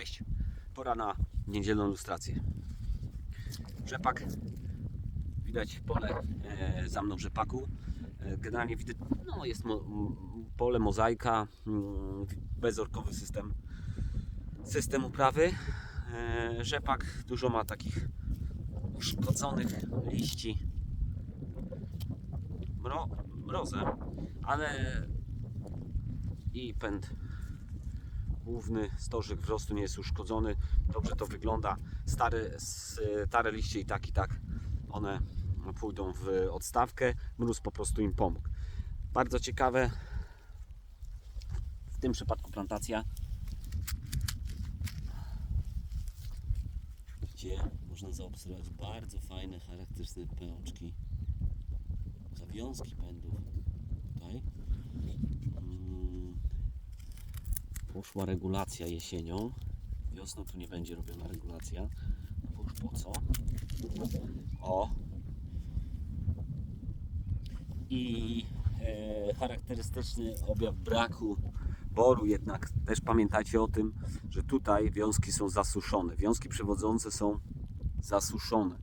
Cześć. Pora na niedzielną lustrację. Rzepak. Widać pole e, za mną rzepaku. E, generalnie widać, no jest mo, pole mozaika, bezorkowy system, system uprawy. E, rzepak dużo ma takich uszkodzonych liści mro, mrozem, ale i pęd główny stożek wzrostu nie jest uszkodzony. Dobrze to wygląda. Stare, stare liście i tak i tak one pójdą w odstawkę. Mróz po prostu im pomógł. Bardzo ciekawe w tym przypadku plantacja gdzie można zaobserwować bardzo fajne, charakterystyczne pęczki, zawiązki pędów. Tutaj poszła regulacja jesienią. Wiosną tu nie będzie robiona regulacja, no bo już po co? O! I e, charakterystyczny objaw braku boru jednak też pamiętajcie o tym, że tutaj wiązki są zasuszone. Wiązki przewodzące są zasuszone.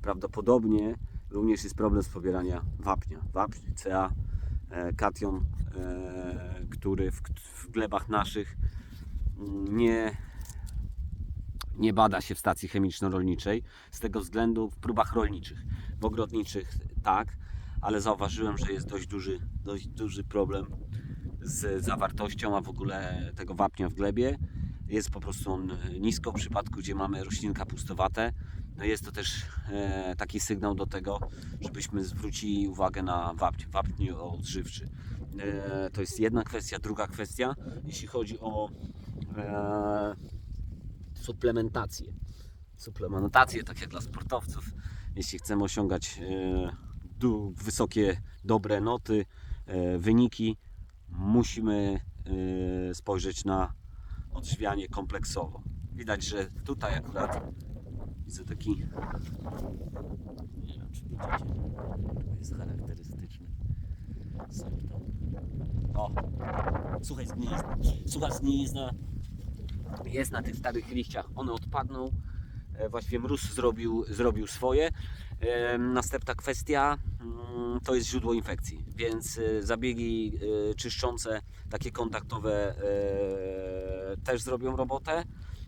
Prawdopodobnie również jest problem z pobierania wapnia. Wapń, Ca, kation, e, który w, w glebach naszych nie, nie bada się w stacji chemiczno-rolniczej z tego względu w próbach rolniczych. W ogrodniczych tak, ale zauważyłem, że jest dość duży, dość duży problem z zawartością, a w ogóle tego wapnia w glebie. Jest po prostu on nisko w przypadku, gdzie mamy rośliny kapustowate. No jest to też e, taki sygnał do tego, żebyśmy zwrócili uwagę na wapń, wapń odżywczy. E, to jest jedna kwestia. Druga kwestia, jeśli chodzi o e, suplementację. Suplementację, tak jak dla sportowców, jeśli chcemy osiągać e, wysokie, dobre noty, e, wyniki, musimy e, spojrzeć na odżywianie kompleksowo. Widać, że tutaj akurat widzę taki. Nie wiem, czy widzicie. Jest charakterystyczny symptom. O! Słuchaj, zgnilizna. Słuchaj, jest na tych starych liściach. One odpadną. E, Właściwie mróz zrobił, zrobił swoje. E, Następna kwestia mm, to jest źródło infekcji, więc e, zabiegi czyszczące, takie kontaktowe też zrobią robotę.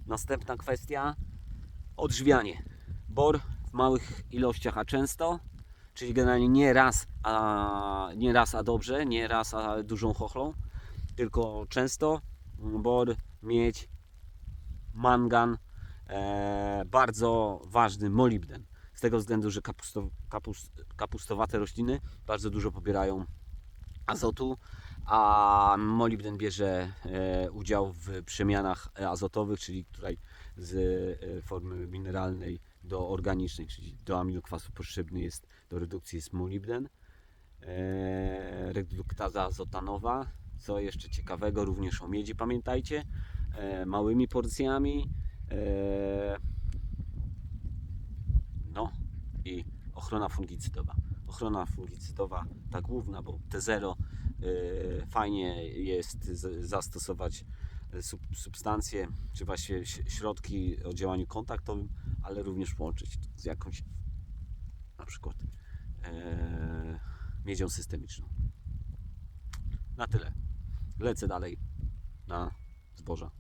Następna kwestia odżywianie. Bor w małych ilościach, a często, czyli generalnie nie raz, a, nie raz, a dobrze, nie raz, a dużą chochlą, tylko często. Bor, miedź, mangan, e, bardzo ważny molibden. Z tego względu, że kapusto, kapust, kapustowate rośliny bardzo dużo pobierają azotu, a molibden bierze e, udział w przemianach azotowych, czyli tutaj z e, formy mineralnej do organicznej, czyli do aminokwasu potrzebny jest do redukcji jest molibden. E, reduktaza azotanowa, co jeszcze ciekawego, również o miedzi pamiętajcie, małymi porcjami. No i ochrona fungicydowa. Ochrona fungicydowa, ta główna, bo T0 e, fajnie jest zastosować e, sub, substancje, czy właściwie ś- środki o działaniu kontaktowym, ale również łączyć z jakąś na przykład e, miedzią systemiczną. Na tyle. Lecę dalej na zboża.